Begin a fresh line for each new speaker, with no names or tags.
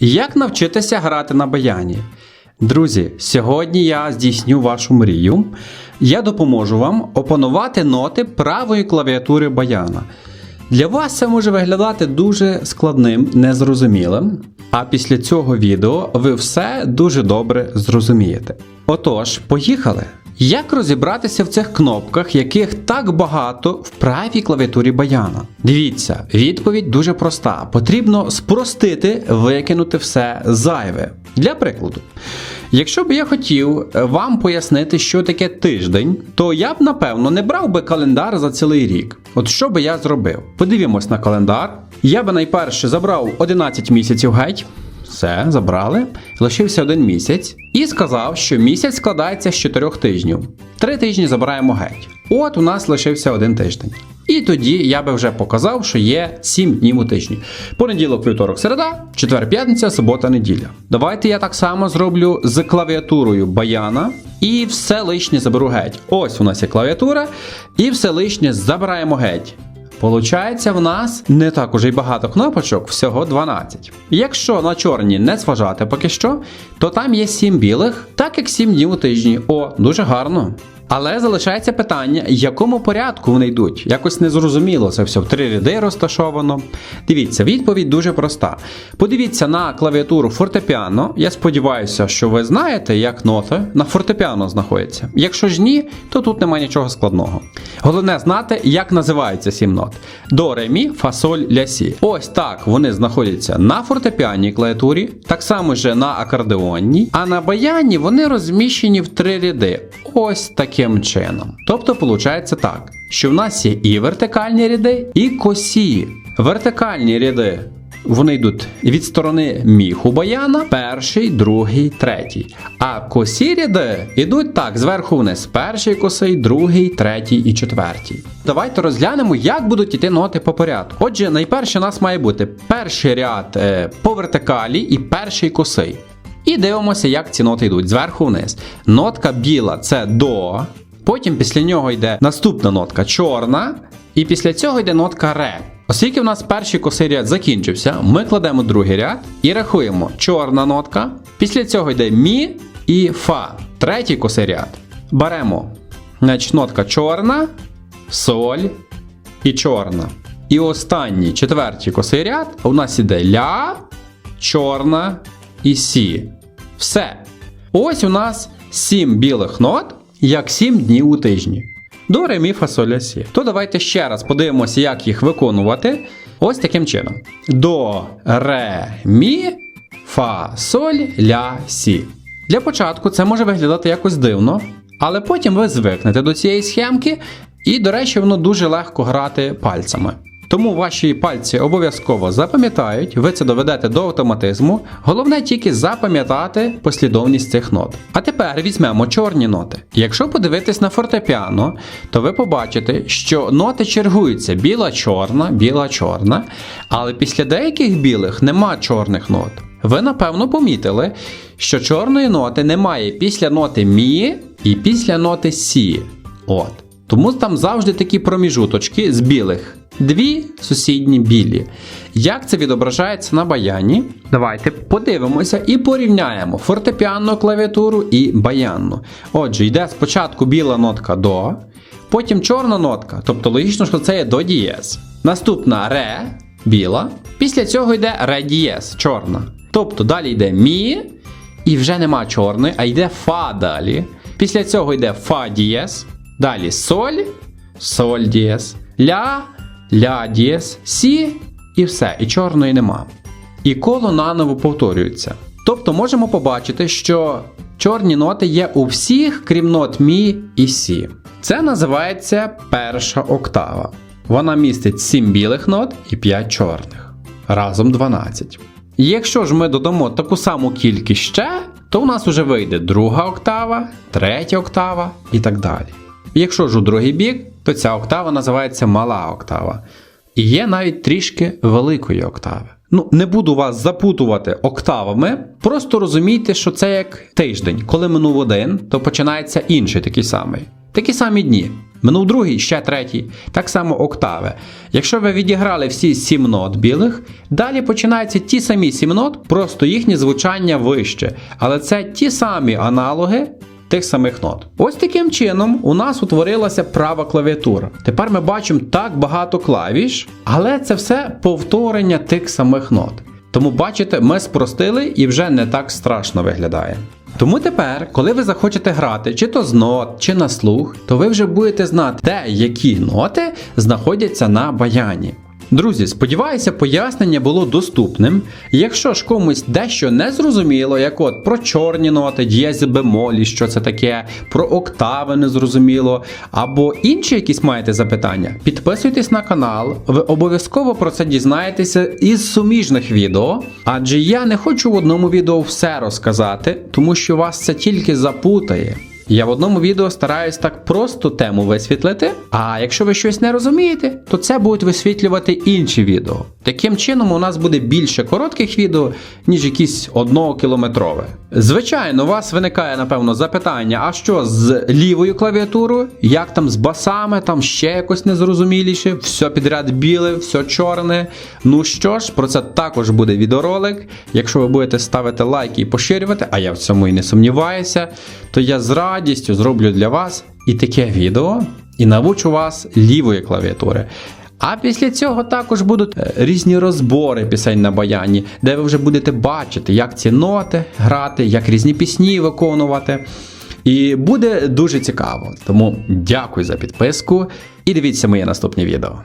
Як навчитися грати на баяні? Друзі, сьогодні я здійсню вашу мрію. Я допоможу вам опанувати ноти правої клавіатури баяна. Для вас це може виглядати дуже складним, незрозумілим. А після цього відео ви все дуже добре зрозумієте. Отож, поїхали! Як розібратися в цих кнопках, яких так багато в правій клавіатурі баяна? Дивіться, відповідь дуже проста. Потрібно спростити, викинути все зайве. Для прикладу, якщо б я хотів е, вам пояснити, що таке тиждень, то я б напевно не брав би календар за цілий рік. От що би я зробив? Подивімось на календар. Я би найперше забрав 11 місяців геть. Все, забрали. Лишився один місяць і сказав, що місяць складається з чотирьох тижнів. Три тижні забираємо геть. От у нас лишився один тиждень. І тоді я би вже показав, що є 7 днів у тижні. Понеділок, вівторок, середа, четвер, п'ятниця, субота, неділя. Давайте я так само зроблю з клавіатурою баяна і все лишнє заберу геть. Ось у нас є клавіатура, і все лишнє забираємо геть. Получається, в нас не так уже й багато кнопочок, всього 12. Якщо на чорні не зважати поки що, то там є 7 білих, так як 7 днів у тижні. О, дуже гарно. Але залишається питання, якому порядку вони йдуть. Якось незрозуміло, це все в три ряди розташовано. Дивіться, відповідь дуже проста. Подивіться на клавіатуру фортепіано. Я сподіваюся, що ви знаєте, як ноти на фортепіано знаходяться. Якщо ж ні, то тут немає нічого складного. Головне знати, як називаються сім нот: до, ре, мі, фа, ля, сі. Ось так вони знаходяться на фортепіанній клавіатурі, так само же на акордеонній, а на баяні вони розміщені в три ряди. Ось таким чином. Тобто, виходить так, що в нас є і вертикальні ряди, і косі. Вертикальні ряди. Вони йдуть від сторони міху баяна, перший, другий, третій. А косі ряди йдуть так, зверху вниз. Перший косий, другий, третій і четвертій. Давайте розглянемо, як будуть іти ноти по порядку. Отже, найперше у нас має бути перший ряд е, по вертикалі і перший косий. І дивимося, як ці ноти йдуть зверху вниз. Нотка біла це до. Потім після нього йде наступна нотка чорна. І після цього йде нотка ре. Оскільки в нас перший косий ряд закінчився, ми кладемо другий ряд і рахуємо чорна нотка. Після цього йде мі і фа. Третій косий ряд. Беремо значить, нотка чорна, соль і чорна. І останній четвертий косий ряд у нас іде ля, чорна і сі. Все. Ось у нас 7 білих нот, як 7 днів у тижні. До ре, мі, фа, соль, ля, сі. То давайте ще раз подивимося, як їх виконувати. Ось таким чином. До, ре, мі, фа, соль, ля, сі. Для початку це може виглядати якось дивно, але потім ви звикнете до цієї схемки, і, до речі, воно дуже легко грати пальцями. Тому ваші пальці обов'язково запам'ятають, ви це доведете до автоматизму. Головне тільки запам'ятати послідовність цих нот. А тепер візьмемо чорні ноти. Якщо подивитись на фортепіано, то ви побачите, що ноти чергуються біла-чорна, біла-чорна, але після деяких білих нема чорних нот. Ви напевно помітили, що чорної ноти немає після ноти мі і після ноти сі. От. Тому там завжди такі проміжуточки з білих. Дві сусідні білі. Як це відображається на баяні? Давайте подивимося і порівняємо фортепіанну клавіатуру і баянну. Отже, йде спочатку біла нотка до, потім чорна нотка, тобто логічно, що це є до дієз. Наступна ре біла. Після цього йде ре дієз, чорна. Тобто далі йде мі, і вже нема чорної, а йде фа далі. Після цього йде фа дієз. Далі соль, соль дієс, ля, ля дієс, сі і все, і чорної нема. І коло наново повторюється. Тобто можемо побачити, що чорні ноти є у всіх, крім нот мі і сі. Це називається перша октава. Вона містить 7 білих нот і 5 чорних. Разом 12. І Якщо ж ми додамо таку саму кількість ще, то у нас вже вийде друга октава, третя октава і так далі. Якщо ж у другий бік, то ця октава називається мала октава. І є навіть трішки великої октави. Ну, не буду вас запутувати октавами, просто розумійте, що це як тиждень. Коли минув один, то починається інший такий самий. Такі самі дні. Минув другий, ще третій. Так само октави. Якщо ви відіграли всі сім нот білих, далі починаються ті самі сім нот, просто їхнє звучання вище. Але це ті самі аналоги тих самих нот. Ось таким чином у нас утворилася права клавіатура. Тепер ми бачимо так багато клавіш, але це все повторення тих самих нот. Тому бачите, ми спростили і вже не так страшно виглядає. Тому тепер, коли ви захочете грати чи то з нот, чи на слух, то ви вже будете знати, де які ноти знаходяться на баяні. Друзі, сподіваюся, пояснення було доступним. Якщо ж комусь дещо не зрозуміло, як от про чорні ноти, дієзі бемолі, що це таке, про октави не зрозуміло, або інші якісь маєте запитання, підписуйтесь на канал, ви обов'язково про це дізнаєтеся із суміжних відео, адже я не хочу в одному відео все розказати, тому що вас це тільки запутає. Я в одному відео стараюсь так просто тему висвітлити, а якщо ви щось не розумієте, то це будуть висвітлювати інші відео. Таким чином, у нас буде більше коротких відео, ніж якісь однокілометрове. Звичайно, у вас виникає, напевно, запитання: а що з лівою клавіатурою? Як там з басами, там ще якось незрозуміліше, все підряд біле, все чорне. Ну що ж, про це також буде відеоролик. Якщо ви будете ставити лайки і поширювати, а я в цьому і не сумніваюся, то я з радістю зроблю для вас і таке відео, і навчу вас лівої клавіатури. А після цього також будуть е, різні розбори пісень на баяні, де ви вже будете бачити, як ці ноти грати, як різні пісні виконувати. І буде дуже цікаво. Тому дякую за підписку і дивіться моє наступне відео.